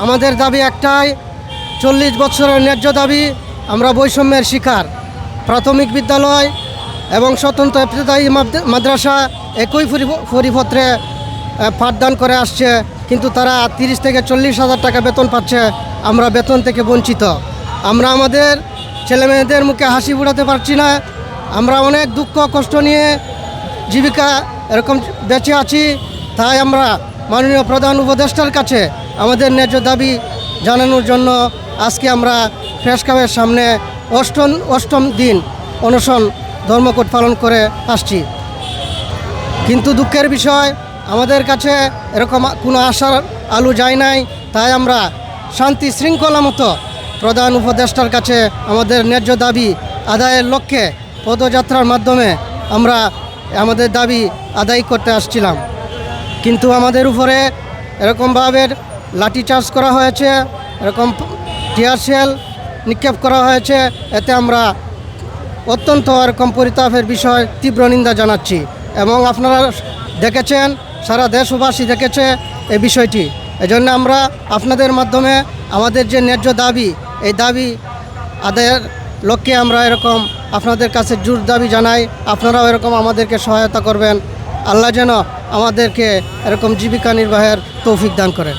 আমাদের দাবি একটাই, চল্লিশ বছরের ন্যায্য দাবি, আমরা বৈষম্যের শিকার। প্রাথমিক বিদ্যালয় এবং স্বতন্ত্র মাদ- মাদ্রাসা একই পরিপত্রে পাঠদান করে আসছে, কিন্তু তারা তিরিশ থেকে চল্লিশ হাজার টাকা বেতন পাচ্ছে, আমরা বেতন থেকে বঞ্চিত। আমরা আমাদের ছেলেমেয়েদের মুখে হাসি ফুটাতে পারছি না, আমরা অনেক দুঃখ, কষ্ট নিয়ে জীবিকা এরকম বেঁচে আছি, তাই আমরা মাননীয় প্রধান উপদেষ্টার কাছে আমাদের ন্যায্য দাবি জানানোর জন্য আজকে আমরা প্রেস ক্লাবের সামনে অষ্টম অষ্টম দিন অনশন ধর্মঘট পালন করে আসছি। কিন্তু দুঃখের বিষয়, আমাদের কাছে এরকম কোনো আশার আলু যায় নাই, তাই আমরা শান্তি শৃঙ্খলা মতো প্রধান উপদেষ্টার কাছে আমাদের ন্যায্য দাবি আদায়ের লক্ষ্যে পদযাত্রার মাধ্যমে আমরা আমাদের দাবি আদায় করতে আসছিলাম। কিন্তু আমাদের উপরে এরকমভাবে লাঠিচার্জ করা হয়েছে, এরকম টিয়ার সেল নিক্ষেপ করা হয়েছে, এতে আমরা অত্যন্ত এরকম পরিতাপের বিষয়, তীব্র নিন্দা জানাচ্ছি। এবং আপনারা দেখেছেন, সারা দেশবাসী দেখেছে এই বিষয়টি। এজন্য আমরা আপনাদের মাধ্যমে আমাদের যে ন্যায্য দাবি, এই দাবি আদায়ের লক্ষ্যে আমরা এরকম আপনাদের কাছে জোর দাবি জানাই। আপনারাও এরকম আমাদেরকে সহায়তা করবেন। আল্লাহ যেন আমাদেরকে এরকম জীবিকা নির্বাহের তৌফিক দান করেন।